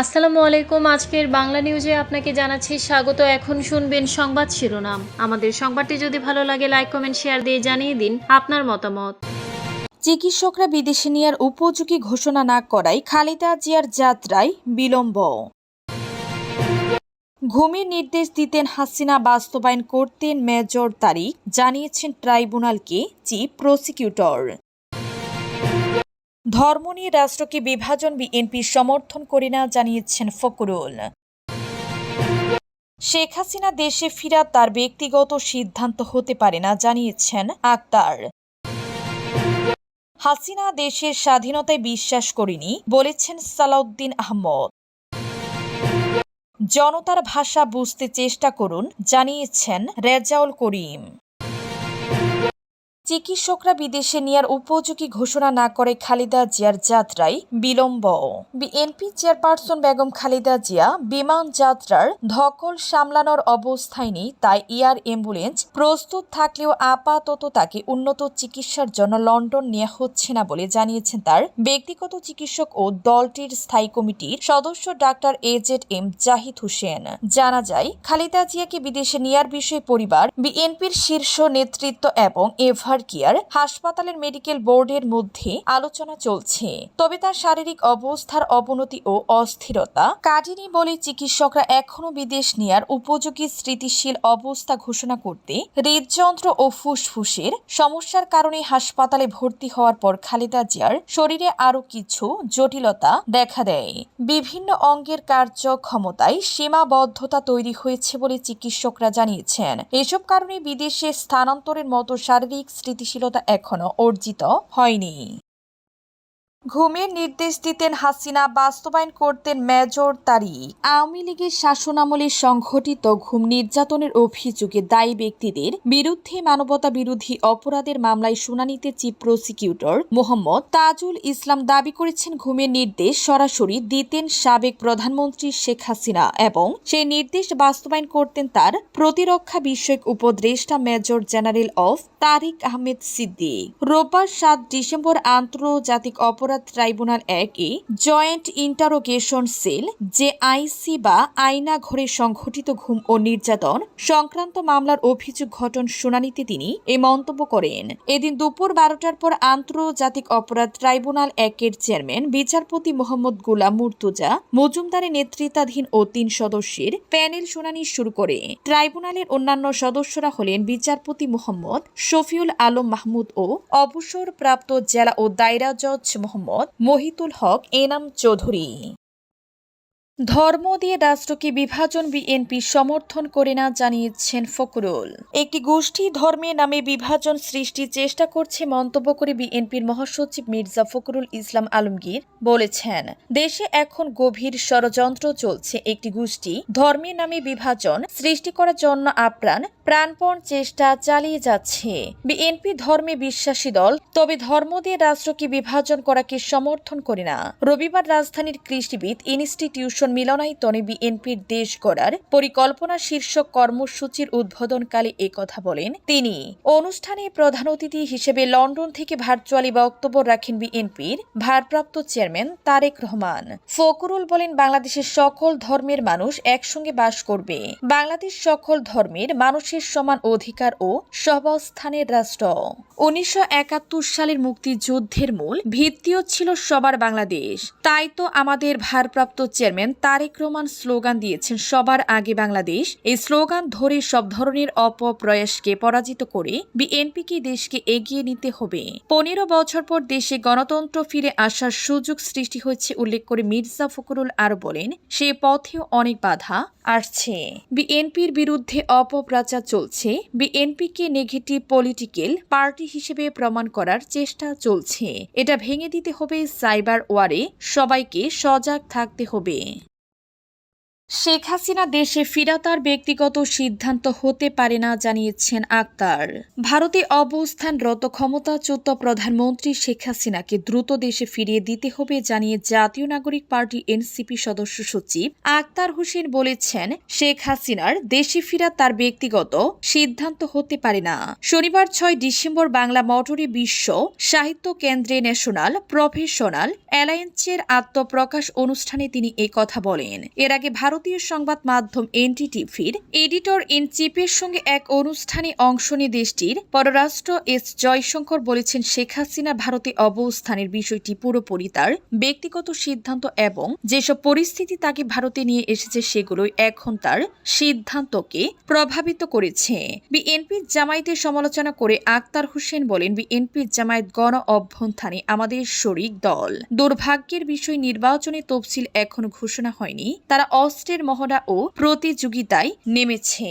আসসালামু আলাইকুম। আজকের বাংলা নিউজে আপনাকে জানাচ্ছি স্বাগত। এখন শুনবেন সংবাদ শিরোনাম। আমাদের সংবাদটি যদি ভালো লাগে লাইক কমেন্ট শেয়ার দিয়ে জানিয়ে দিন আপনার মতামত। চিকিৎসকরা বিদেশে নেওয়ার উপযোগী ঘোষণা না করায় খালেদা জিয়ার যাত্রায় বিলম্ব। ঘুমের নির্দেশ দিতেন হাসিনা, বাস্তবায়ন করতেন মেজর তারিক, জানিয়েছেন ট্রাইব্যুনালকে চিফ প্রসিকিউটর। ধর্ম নিয়ে রাষ্ট্রকে বিভাজন বিএনপির সমর্থন করে না জানিয়েছেন ফকরুল শেখ হাসিনা দেশে ফিরা তার ব্যক্তিগত সিদ্ধান্ত হতে পারে না জানিয়েছেন আক্তার। হাসিনা দেশের স্বাধীনতায় বিশ্বাস করিনি বলেছেন সালাউদ্দিন আহমদ। জনতার ভাষা বুঝতে চেষ্টা করুন, জানিয়েছেন রেজাউল করিম। চিকিৎসকরা বিদেশে নেয়ার উপযোগী ঘোষণা না করে খালেদা জিয়ার যাত্রায় বিলম্ব। বিএনপি চেয়ারপারসন বেগম খালেদা জিয়া বিমান যাত্রার ধকল সামলানোর অবস্থায় নেই, তাই এয়ার অ্যাম্বুলেন্স প্রস্তুত থাকলেও আপাতত তাকে উন্নত চিকিৎসার জন্য লন্ডন নেওয়া হচ্ছে না বলে জানিয়েছেন তার ব্যক্তিগত চিকিৎসক ও দলটির স্থায়ী কমিটির সদস্য doctor AZ M Zahid Hossain. জানা যায়, খালেদা জিয়াকে বিদেশে নেয়ার বিষয়ে পরিবার বিএনপির শীর্ষ নেতৃত্ব এবং এভার কেয়ার হাসপাতালের মেডিকেল বোর্ডের মধ্যে আলোচনা চলছে। তবে তার শারীরিক অবস্থার অবনতি ও অস্থিরতা কাটেনি বলে চিকিৎসকরা এখনও বিদেশ নেয়ার উপযোগী স্থিতিশীল অবস্থা ঘোষণা করতে হৃদযন্ত্র ও ফুসফুসের সমস্যার কারণে হাসপাতালে ভর্তি হওয়ার পর খালেদা জিয়ার শরীরে আরও কিছু জটিলতা দেখা দেয়। বিভিন্ন অঙ্গের কার্যক্ষমতায় সীমাবদ্ধতা তৈরি হয়েছে বলে চিকিৎসকরা জানিয়েছেন। এসব কারণে বিদেশে স্থানান্তরের মতো শারীরিক স্থিতিশীলতা এখনও অর্জিত হয়নি। ঘুমের নির্দেশ দিতেন হাসিনা, বাস্তবায়ন করতেন মেজর তারিক। আওয়ামী লীগের শাসনামলে সংঘটিত ঘুম নির্যাতনের অভিযোগে দায়ী ব্যক্তিদের বিরুদ্ধে মানবতা বিরোধী অপরাধের মামলায় শুনানিতে চিফ প্রসিকিউটর মোহাম্মদ তাজুল ইসলাম দাবি করেছেন ঘুমের নির্দেশ সরাসরি দিতেন সাবেক প্রধানমন্ত্রী শেখ হাসিনা এবং সেই নির্দেশ বাস্তবায়ন করতেন তার প্রতিরক্ষা বিষয়ক উপদেষ্টা মেজর জেনারেল অফ তারিক আহমেদ সিদ্দিক। রোববার সাত ডিসেম্বর আন্তর্জাতিক অপরাধ ট্রাইব্যুনাল এক এ জয়েন্ট ইন্টারোগেশন সেল যে আইসি বা আইনা ঘরে সংঘটিত ঘুম ও নির্যাতন সংক্রান্ত মামলার অভিযোগ ঘটন শুনানিতে তিনি এ মন্তব্য করেন। এদিন দুপুর বারোটার পর আন্তর্জাতিক অপরাধ ট্রাইব্যুনাল একের চেয়ারম্যান, বিচারপতি মোহাম্মদ গুলাম মুর্তুজা, মজুমদারের নেতৃত্বাধীন ও তিন সদস্যের প্যানেল শুনানি শুরু করে। ট্রাইব্যুনালের অন্যান্য সদস্যরা হলেন বিচারপতি মোহাম্মদ শফিউল আলম মাহমুদ ও অবসরপ্রাপ্ত জেলা ও দায়রা জজ মোহাম্মদ মহিতুল হক এনাম চৌধুরী। ধর্ম দিয়ে রাষ্ট্রকে বিভাজন বিএনপি সমর্থন করে না জানিয়েছেন ফকরুল একটি গোষ্ঠী ধর্মের নামে বিভাজন সৃষ্টির চেষ্টা করছে মন্তব্য করে বিএনপির মহাসচিব মির্জা ফখরুল ইসলাম আলমগীর বলেছেন, দেশে এখন গভীর ষড়যন্ত্র চলছে একটি গোষ্ঠী ধর্মের নামে বিভাজন সৃষ্টি করার জন্য আপ্রাণ, প্রাণপণ চেষ্টা চালিয়ে যাচ্ছে। বিএনপি ধর্মে বিশ্বাসী দল, তবে ধর্ম দিয়ে রাষ্ট্রকে বিভাজন করাকে সমর্থন করে না। রবিবার রাজধানীর কৃষিবিদ ইনস্টিটিউশন মিলনায়তনে বিএনপির দেশ গড়ার পরিকল্পনা শীর্ষক কর্মসূচির উদ্বোধনকালে কথা বলেন তিনি। অনুষ্ঠানে প্রধান অতিথি হিসেবে লন্ডন থেকে ভার্চুয়ালি বক্তব্য রাখেন বিএনপির ভারপ্রাপ্ত চেয়ারম্যান তারেক রহমান। ফকরুল বলেন, বাংলাদেশের সকল ধর্মের মানুষ একসঙ্গে বাস করবে। বাংলাদেশ সকল ধর্মের মানুষের সমান অধিকার ও সহাবস্থানের রাষ্ট্র। উনিশশো একাত্তর সালের মুক্তিযুদ্ধের মূল ভিত্তিও ছিল সবার বাংলাদেশ। তাই তো আমাদের ভারপ্রাপ্ত চেয়ারম্যান তারেক রহমান স্লোগান দিয়েছেন, সবার আগে বাংলাদেশ। এই স্লোগান ধরে সব ধরনের অপপ্রয়াসকে পরাজিত করে বিএনপিকে দেশকে এগিয়ে নিতে হবে। পনেরো বছর পর দেশে গণতন্ত্র ফিরে আসার সুযোগ সৃষ্টি হয়েছে, উল্লেখ করে মির্জা ফখরুল আরও বলেন, সে পথেও অনেক বাধা আসছে। বিএনপির বিরুদ্ধে অপপ্রচার চলছে, বিএনপিকে নেগেটিভ পলিটিক্যাল পার্টি হিসেবে প্রমাণ করার চেষ্টা চলছে। এটা ভেঙে দিতে হবে সাইবার ওয়ারে, সবাইকে সজাগ থাকতে হবে। শেখ হাসিনা দেশে ফিরা তার ব্যক্তিগত সিদ্ধান্ত হতে পারে না জানিয়েছেন আক্তার। ভারতে অবস্থানরত ক্ষমতাচ্যুত প্রধানমন্ত্রী শেখ হাসিনাকে দ্রুত দেশে ফিরিয়ে দিতে হবে জানিয়ে জাতীয় নাগরিক পার্টি এনসিপি সদস্য সচিব আক্তার হোসেন বলেছেন, শেখ হাসিনার দেশে ফিরা তার ব্যক্তিগত সিদ্ধান্ত হতে পারে না। শনিবার ছয় ডিসেম্বর বাংলা মোটরে বিশ্ব সাহিত্য কেন্দ্রে ন্যাশনাল প্রফেশনাল অ্যালায়েন্সের আত্মপ্রকাশ অনুষ্ঠানে তিনি কথা বলেন। এর আগে ভারতীয় সংবাদ মাধ্যম এনটিটিভির এডিটর ইন চিফের সঙ্গে এক অনুষ্ঠানে অংশ নিয়ে দেশটির পররাষ্ট্র এস জয়শঙ্কর বলেছেন, শেখ হাসিনা ভারতে অবস্থানের বিষয়টি পুরোপুরি তার ব্যক্তিগত সিদ্ধান্ত এবং যেসব পরিস্থিতি তাকে ভারতে নিয়ে এসেছে সেগুলোই এখন তার সিদ্ধান্তকে প্রভাবিত করেছে। বিএনপির জামায়াতের সমালোচনা করে আক্তার হোসেন বলেন বিএনপির জামায়াত গণ অভ্যন্থানে আমাদের শরিক দল। দুর্ভাগ্যের বিষয় নির্বাচনে তফসিল এখনও ঘোষণা হয়নি। তারা অস্ত্রের মহড়া ও প্রতিযোগিতায় নেমেছে।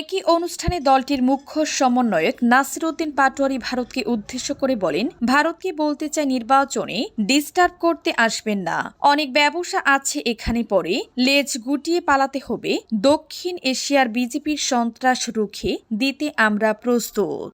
একই অনুষ্ঠানে দলটির মুখ্য সমন্বয়ক নাসির উদ্দিন পাটোয়ারি ভারতকে উদ্দেশ্য করে বলেন, ভারতকে বলতে চাই নির্বাচনে ডিস্টার্ব করতে আসবেন না। অনেক ব্যবসা আছে এখানে পরে লেজ গুটিয়ে পালাতে হবে। দক্ষিণ এশিয়ার বিজেপির সন্ত্রাস রুখে দিতে আমরা প্রস্তুত।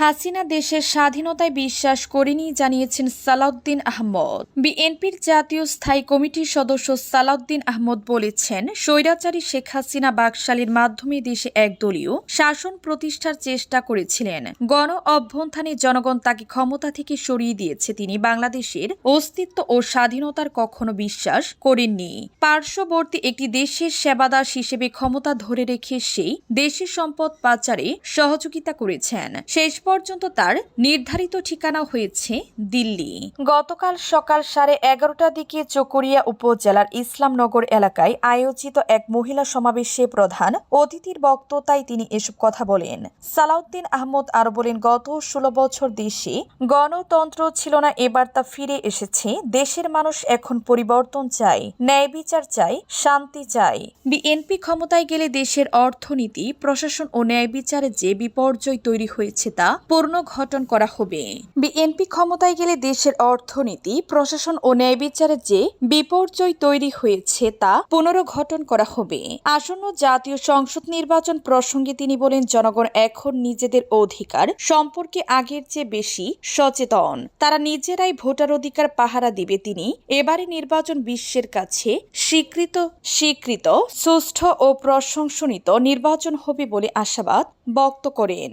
হাসিনা দেশের স্বাধীনতায় বিশ্বাস করেনি জানিয়েছেন সালাউদ্দিন আহমদ। বিএনপির জাতীয় স্থায়ী কমিটির সদস্য সালাউদ্দিন আহমদ বলেছেন, স্বৈরাচারী শেখ হাসিনা বাকশালীর মাধ্যমে দেশে একদলীয় শাসন প্রতিষ্ঠার চেষ্টা করেছিলেন। গণ অভ্যন্থানে জনগণ তাকে ক্ষমতা থেকে সরিয়ে দিয়েছে। তিনি বাংলাদেশের অস্তিত্ব ও স্বাধীনতার কখনো বিশ্বাস করেননি। পার্শ্ববর্তী একটি দেশের সেবাদাস হিসেবে ক্ষমতা ধরে রেখে সেই দেশের সম্পদ পাচারে সহযোগিতা করেছেন। শেষ পর্যন্ত তার নির্ধারিত ঠিকানা হয়েছে দিল্লি। গতকাল সকাল সাড়ে এগারোটার দিকে চকরিয়া উপজেলার ইসলামনগর এলাকায় আয়োজিত এক মহিলা সমাবেশে প্রধান অতিথির বক্ততায় তিনি এসব কথা বলেন। সালাউদ্দিন আহমদ আরও বলেন গত ষোলো বছর দেশে গণতন্ত্র ছিল না এবার তা ফিরে এসেছে। দেশের মানুষ এখন পরিবর্তন চায় ন্যায় বিচার চায় শান্তি চায়। বিএনপি ক্ষমতায় গেলে দেশের অর্থনীতি প্রশাসন ও ন্যায় বিচারে যে বিপর্যয় তৈরি হয়েছে তা পুনর্গঠন করা হবে। বিএনপি ক্ষমতায় গেলে দেশের অর্থনীতি, প্রশাসন ও ন্যায় বিচারে যে বিপর্যয় তৈরি হয়েছে তা পুনর্গঠন করা হবে। আসন্ন জাতীয় সংসদ নির্বাচন প্রসঙ্গে তিনি বলেন, জনগণ এখন নিজেদের অধিকার সম্পর্কে আগের চেয়ে বেশি সচেতন। তারা নিজেরাই ভোটার অধিকার পাহারা দিবে তিনি। এবারে নির্বাচন বিশ্বের কাছে স্বীকৃত স্বীকৃত, সুষ্ঠু ও প্রশংসনিত নির্বাচন হবে বলে আশাবাদ ব্যক্ত করেন।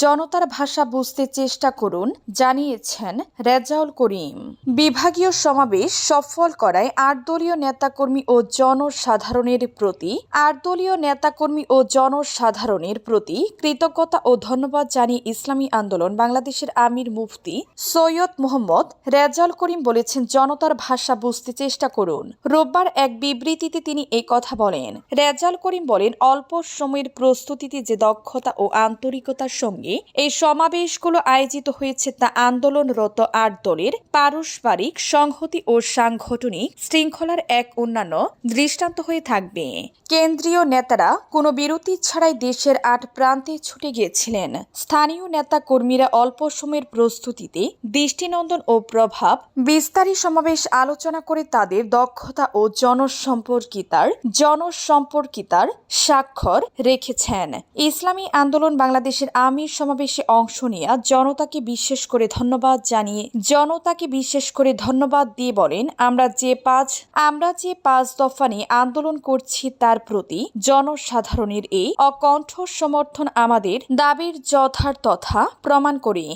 জনতার ভাষা বুঝতে চেষ্টা করুন, জানিয়েছেন রেজাউল করিম। বিভাগীয় সমাবেশ সফল করায় আট দলীয় নেতাকর্মী ও জনসাধারণের প্রতি আট দলীয় নেতাকর্মী ও জনসাধারণের প্রতি কৃতজ্ঞতা ও ধন্যবাদ জানিয়ে ইসলামী আন্দোলন বাংলাদেশের আমির মুফতি সৈয়দ মোহাম্মদ রেজাউল করিম বলেছেন, জনতার ভাষা বুঝতে চেষ্টা করুন। রোববার এক বিবৃতিতে তিনি এই কথা বলেন। রেজাউল করিম বলেন, অল্প সময়ের প্রস্তুতিতে যে দক্ষতা ও আন্তরিকতার সঙ্গে এই সমাবেশগুলো আয়োজিত হয়েছে তা আন্দোলনরত আট দলের পারস্পরিক সংহতি ও সাংগঠনিক শৃঙ্খলার এক অন্যান্য দৃষ্টান্ত হয়ে থাকবে। কেন্দ্রীয় নেতারা কোনো বিরতি ছাড়াই দেশের আট প্রান্তে ছুটে গিয়েছিলেন। স্থানীয় নেতা কর্মীরা অল্প সময়ের প্রস্তুতিতে দৃষ্টিনন্দন ও প্রভাব বিস্তারী সমাবেশ আলোচনা করে তাদের দক্ষতা ও জনসম্পর্কিতার জনসম্পর্কিতার স্বাক্ষর রেখেছেন। ইসলামী আন্দোলন বাংলাদেশের আমির সমাবেশে অংশ নেওয়া জনতাকে বিশেষ করে ধন্যবাদ জানিয়ে জনতাকে বিশেষ করে ধন্যবাদ দিয়ে বলেন, আমরা যে পাঁচ, আমরা যে পাঁচ দফা নিয়ে আন্দোলন করছি তার প্রতি জনসাধারণের এই অকণ্ঠ সমর্থন আমাদের দাবির যথার্থতা প্রমাণ করে